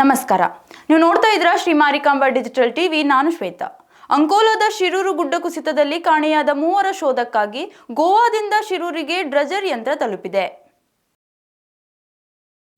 ನಮಸ್ಕಾರ. ನೀವು ನೋಡ್ತಾ ಇದ್ರ ಶ್ರೀ ಮಾರಿಕಾಂಬಾ ಡಿಜಿಟಲ್ ಟಿವಿ, ನಾನು ಶ್ವೇತಾ. ಅಂಕೋಲಾದ ಶಿರೂರು ಗುಡ್ಡ ಕುಸಿತದಲ್ಲಿ ಕಾಣೆಯಾದ ಮೂವರ ಶೋಧಕ್ಕಾಗಿ ಗೋವಾದಿಂದ ಶಿರೂರಿಗೆ ಡ್ರಜರ್ ಯಂತ್ರ ತಲುಪಿದೆ.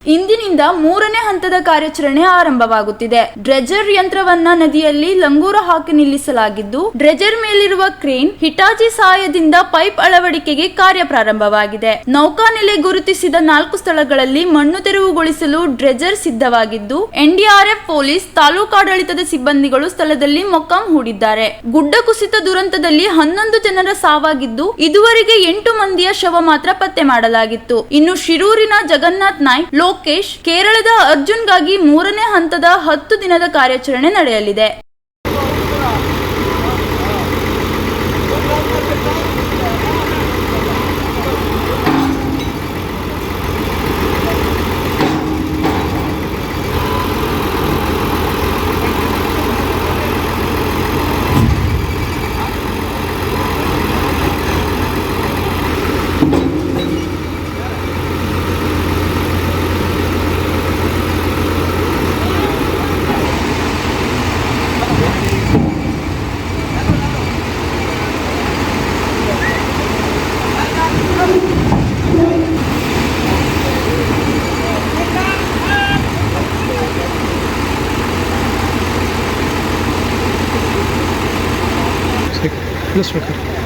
ಇಂದಿನಿಂದ ಮೂರನೇ ಹಂತದ ಕಾರ್ಯಾಚರಣೆ ಆರಂಭವಾಗುತ್ತಿದೆ. ಡ್ರೆಜರ್ ಯಂತ್ರವನ್ನ ನದಿಯಲ್ಲಿ ಲಂಗೂರ ಹಾಕಿ ನಿಲ್ಲಿಸಲಾಗಿದ್ದು, ಡ್ರೆಜರ್ ಮೇಲಿರುವ ಕ್ರೇನ್ ಹಿಟಾಚಿ ಸಹಾಯದಿಂದ ಪೈಪ್ ಅಳವಡಿಕೆಗೆ ಕಾರ್ಯ ಪ್ರಾರಂಭವಾಗಿದೆ ನೌಕಾನೆಲೆ ಗುರುತಿಸಿದ ನಾಲ್ಕು ಸ್ಥಳಗಳಲ್ಲಿ ಮಣ್ಣು ತೆರವುಗೊಳಿಸಲು ಡ್ರೆಜರ್ ಸಿದ್ಧವಾಗಿದ್ದು, ಎನ್ಡಿಆರ್ಎಫ್ ಪೊಲೀಸ್ ತಾಲೂಕಾಡಳಿತದ ಸಿಬ್ಬಂದಿಗಳು ಸ್ಥಳದಲ್ಲಿ ಮೊಕ್ಕಾಂ ಹೂಡಿದ್ದಾರೆ. ಗುಡ್ಡ ಕುಸಿತ ದುರಂತದಲ್ಲಿ ಹನ್ನೊಂದು ಜನರ ಸಾವಾಗಿದ್ದು, ಇದುವರೆಗೆ ಎಂಟು ಮಂದಿಯ ಶವ ಮಾತ್ರ ಪತ್ತೆ ಮಾಡಲಾಗಿತ್ತು. ಇನ್ನು ಶಿರೂರಿನ ಜಗನ್ನಾಥ್ ನಾಯ್ಕ್ ಲೋಕೇಶ್ ಕೇರಳದ ಅರ್ಜುನ್ಗಾಗಿ ಮೂರನೇ ಹಂತದ ಹತ್ತು ದಿನದ ಕಾರ್ಯಾಚರಣೆ ನಡೆಯಲಿದೆ. Nasıl bakalım?